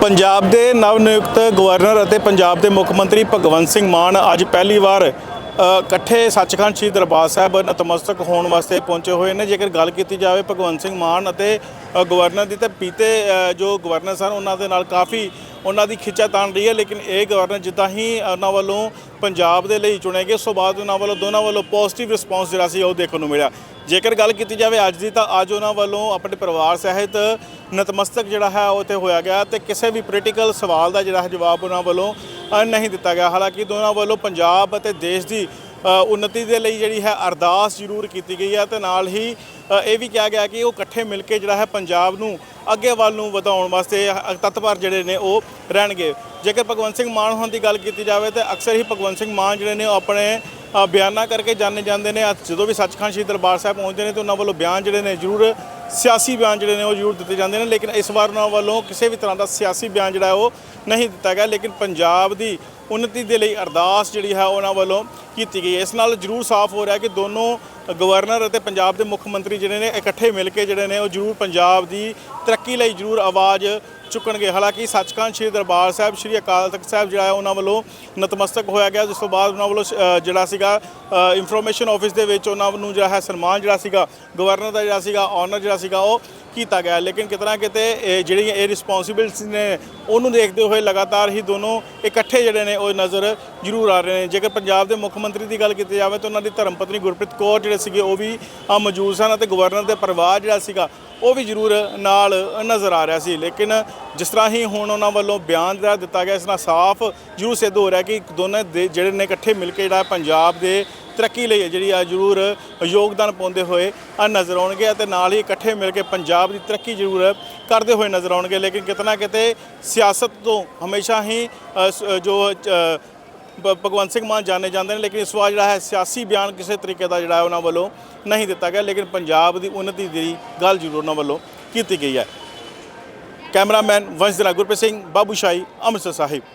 ਪੰਜਾਬ ਦੇ ਨਵ ਨਿਯੁਕਤ ਗਵਰਨਰ ਅਤੇ ਪੰਜਾਬ ਦੇ ਮੁੱਖ ਮੰਤਰੀ ਭਗਵੰਤ ਸਿੰਘ ਮਾਨ ਅੱਜ ਪਹਿਲੀ ਵਾਰ ਇਕੱਠੇ ਸੱਚਖੰਡ ਸ੍ਰੀ ਦਰਬਾਰ ਸਾਹਿਬ ਨਤਮਸਤਕ ਹੋਣ ਵਾਸਤੇ ਪਹੁੰਚੇ ਹੋਏ ਨੇ। ਜੇਕਰ ਗੱਲ ਕੀਤੀ ਜਾਵੇ ਭਗਵੰਤ ਸਿੰਘ ਮਾਨ ਅਤੇ ਗਵਰਨਰ ਦੀ, ਤਾਂ ਪੀਤੇ ਜੋ ਗਵਰਨਰ ਸਨ, ਉਹਨਾਂ ਦੇ ਨਾਲ ਕਾਫੀ ਉਹਨਾਂ ਦੀ ਖਿੱਚਾ ਤਾਣ ਰਹੀ ਹੈ ਲੇਕਿਨ ਇਹ ਗਵਰਨਰ ਜਿੱਦਾਂ ਹੀ ਉਹਨਾਂ ਵੱਲੋਂ ਪੰਜਾਬ ਦੇ ਲਈ ਚੁਣੇ ਗਏ ਉਸ ਤੋਂ ਬਾਅਦ ਉਹਨਾਂ ਵੱਲੋਂ ਦੋਨਾਂ ਵੱਲੋਂ ਪੋਜ਼ਿਟਿਵ ਰਿਸਪਾਂਸ ਜਿਹੜਾ ਸੀ ਉਹ ਦੇਖਣ ਨੂੰ ਮਿਲਿਆ। ਜੇਕਰ ਗੱਲ ਕੀਤੀ ਜਾਵੇ ਅੱਜ ਦੀ ਤਾਂ ਅੱਜ ਉਹਨਾਂ ਵੱਲੋਂ ਆਪਣੇ ਪਰਿਵਾਰ ਸਹਿਤ ਨਤਮਸਤਕ ਜਿਹੜਾ ਹੈ ਉਹ ਤੇ ਹੋਇਆ ਗਿਆ ਤੇ ਕਿਸੇ ਵੀ ਪੋਲੀਟੀਕਲ ਸਵਾਲ ਦਾ ਜਿਹੜਾ ਹੈ ਜਵਾਬ ਉਹਨਾਂ ਵੱਲੋਂ ਨਹੀਂ ਦਿੱਤਾ ਗਿਆ। ਹਾਲਾਂਕਿ ਦੋਨਾਂ ਵੱਲੋਂ ਪੰਜਾਬ ਅਤੇ ਦੇਸ਼ ਦੀ ਅ, ਉન્નਤੀ ਦੇ ਲਈ ਜਿਹੜੀ ਹੈ ਅਰਦਾਸ ਜ਼ਰੂਰ ਕੀਤੀ ਗਈ ਹੈ ਤੇ ਨਾਲ ਹੀ ਇਹ ਵੀ ਕਿਹਾ ਗਿਆ ਕਿ ਉਹ ਇਕੱਠੇ ਮਿਲ ਕੇ ਜਿਹੜਾ ਹੈ ਪੰਜਾਬ ਨੂੰ ਅੱਗੇ ਵੱਲ ਨੂੰ ਵਧਾਉਣ ਵਾਸਤੇ ਅ, ਤਤਪਰ ਜਿਹੜੇ ਨੇ ਉਹ ਰਹਿਣਗੇ। ਜੇਕਰ ਭਗਵੰਤ ਸਿੰਘ ਮਾਨ ਹੋਣ ਦੀ ਗੱਲ ਕੀਤੀ ਜਾਵੇ ਤੇ ਅਕਸਰ ਹੀ ਭਗਵੰਤ ਸਿੰਘ ਮਾਨ ਜਿਹੜੇ ਨੇ ਉਹ ਆਪਣੇ ਬਿਆਨਾਂ ਕਰਕੇ ਜਾਣੇ ਜਾਂਦੇ ਨੇ। ਜਦੋਂ ਵੀ ਸੱਚਖੰਡ ਸ੍ਰੀ ਦਰਬਾਰ ਸਾਹਿਬ ਪਹੁੰਚਦੇ ਨੇ ਤੇ ਉਹਨਾਂ ਵੱਲੋਂ ਬਿਆਨ ਜਿਹੜੇ ਨੇ ਜ਼ਰੂਰ ਸਿਆਸੀ ਬਿਆਨ ਜਿਹੜੇ ਨੇ ਉਹ ਜ਼ਰੂਰ ਦਿੱਤੇ ਜਾਂਦੇ ਨੇ। ਲੇਕਿਨ ਇਸ ਵਾਰ ਉਹਨਾਂ ਵੱਲੋਂ ਕਿਸੇ ਵੀ ਤਰ੍ਹਾਂ ਦਾ ਸਿਆਸੀ ਬਿਆਨ ਜਿਹੜਾ ਉਹ ਨਹੀਂ ਦਿੱਤਾ ਗਿਆ। ਲੇਕਿਨ ਪੰਜਾਬ ਦੀ ਉન્નਤੀ ਦੇ ਲਈ ਅਰਦਾਸ ਜਿਹੜੀ ਹੈ ਉਹਨਾਂ ਵੱਲੋਂ ਕੀਤੀ ਗਈ ਇਸ ਨਾਲ ਜ਼ਰੂਰ ਸਾਫ਼ ਹੋ ਰਿਹਾ ਕਿ ਦੋਨੋਂ ਗਵਰਨਰ ਅਤੇ ਪੰਜਾਬ ਦੇ ਮੁੱਖ ਮੰਤਰੀ ਜਿਹੜੇ ਨੇ ਇਕੱਠੇ ਮਿਲ ਕੇ ਜਿਹੜੇ ਨੇ ਉਹ ਜ਼ਰੂਰ ਪੰਜਾਬ ਦੀ ਤਰੱਕੀ ਲਈ ਜ਼ਰੂਰ ਆਵਾਜ਼ ਚੁੱਕਣਗੇ। ਹਾਲਾਂਕਿ ਸੱਚਖੰਡ ਸ੍ਰੀ ਦਰਬਾਰ ਸਾਹਿਬ ਸ੍ਰੀ ਅਕਾਲ ਤਖਤ ਸਾਹਿਬ ਜਿਹੜਾ ਹੈ ਉਹਨਾਂ ਵੱਲੋਂ ਨਤਮਸਤਕ ਹੋਇਆ ਗਿਆ ਜਿਸ ਤੋਂ ਬਾਅਦ ਉਹਨਾਂ ਵੱਲੋਂ ਅ, ਜਿਹੜਾ ਸੀਗਾ ਇਨਫੋਰਮੇਸ਼ਨ ਆਫਿਸ ਦੇ ਵਿੱਚ ਉਹਨਾਂ ਨੂੰ ਜਿਹੜਾ ਹੈ ਸਨਮਾਨ ਜਿਹੜਾ ਸੀਗਾ ਗਵਰਨਰ ਦਾ ਜਿਹੜਾ ਸੀਗਾ ਆਨਰ ਜਿਹੜਾ ਸੀਗਾ ਉਹ ਕੀਤਾ ਗਿਆ। ਲੇਕਿਨ ਕਿਤਨਾ ਕਿਤੇ ਇਹ ਜਿਹੜੀਆਂ ਇਹ ਰਿਸਪੌਂਸਿਬਿਲਟੀਜ਼ ਨੇ, ਉਹਨੂੰ ਦੇਖਦੇ ਹੋਏ ਲਗਾਤਾਰ ਹੀ ਦੋਨੋਂ ਇਕੱਠੇ ਜਿਹੜੇ ਨੇ, ਉਹ ਨਜ਼ਰ ਜ਼ਰੂਰ ਆ ਰਹੇ ਨੇ। ਜੇਕਰ ਪੰਜਾਬ ਦੇ ਮੁੱਖ ਮੰਤਰੀ ਦੀ ਗੱਲ ਕੀਤੀ ਜਾਵੇ ਤਾਂ ਉਹਨਾਂ ਦੀ ਧਰਮ ਪਤਨੀ ਗੁਰਪ੍ਰੀਤ ਕੌਰ ਜਿਹੜੇ ਸੀਗੇ, ਉਹ ਵੀ ਮੌਜੂਦ ਸਨ ਅਤੇ ਗਵਰਨਰ ਦੇ ਪਰਿਵਾਰ ਜਿਹੜਾ ਸੀਗਾ ਉਹ ਵੀ ਜ਼ਰੂਰ ਨਾਲ ਨਜ਼ਰ ਆ ਰਿਹਾ ਸੀ। ਲੇਕਿਨ ਜਿਸ ਤਰ੍ਹਾਂ ਹੀ ਹੁਣ ਉਹਨਾਂ ਵੱਲੋਂ ਬਿਆਨ ਜਿਹੜਾ ਦਿੱਤਾ ਗਿਆ, ਇਸ ਨਾਲ ਸਾਫ਼ ਜ਼ਰੂਰ ਸਿੱਧ ਹੋ ਰਿਹਾ ਕਿ ਦੋਨੇ ਦੇ ਜਿਹੜੇ ਨੇ ਇਕੱਠੇ ਮਿਲ ਕੇ ਜਿਹੜਾ ਪੰਜਾਬ ਦੇ ਤਰੱਕੀ ਲਈ ਜਿਹੜੀ ਆ ਜ਼ਰੂਰ ਯੋਗਦਾਨ ਪਾਉਂਦੇ ਹੋਏ ਆ ਨਜ਼ਰ ਆਉਣਗੇ ਅਤੇ ਨਾਲ ਹੀ ਇਕੱਠੇ ਮਿਲ ਕੇ ਪੰਜਾਬ ਦੀ ਤਰੱਕੀ ਜ਼ਰੂਰ ਕਰਦੇ ਹੋਏ ਨਜ਼ਰ ਆਉਣਗੇ। ਲੇਕਿਨ ਕਿਤਨਾ ਕਿਤੇ ਸਿਆਸਤ ਤੋਂ ਹਮੇਸ਼ਾ ਹੀ ਜੋ ਭਗਵੰਤ ਸਿੰਘ ਮਾਨ ਜਾਣੇ ਜਾਂਦੇ ਨੇ, ਲੇਕਿਨ ਇਸ ਵਾਰ ਜਿਹੜਾ ਹੈ ਸਿਆਸੀ ਬਿਆਨ ਕਿਸੇ ਤਰੀਕੇ ਦਾ ਜਿਹੜਾ ਹੈ ਉਹਨਾਂ ਵੱਲੋਂ ਨਹੀਂ ਦਿੱਤਾ ਗਿਆ, ਲੇਕਿਨ ਪੰਜਾਬ ਦੀ ਉન્નਤੀ ਦੀ ਗੱਲ ਜ਼ਰੂਰ ਉਹਨਾਂ ਵੱਲੋਂ ਕੀਤੀ ਗਈ ਹੈ। ਕੈਮਰਾਮੈਨ ਵੰਸ਼ ਗੁਰਪ੍ਰੀਤ ਸਿੰਘ, ਬਾਬੂ ਸ਼ਾਹੀ, ਅੰਮ੍ਰਿਤਸਰ ਸਾਹਿਬ।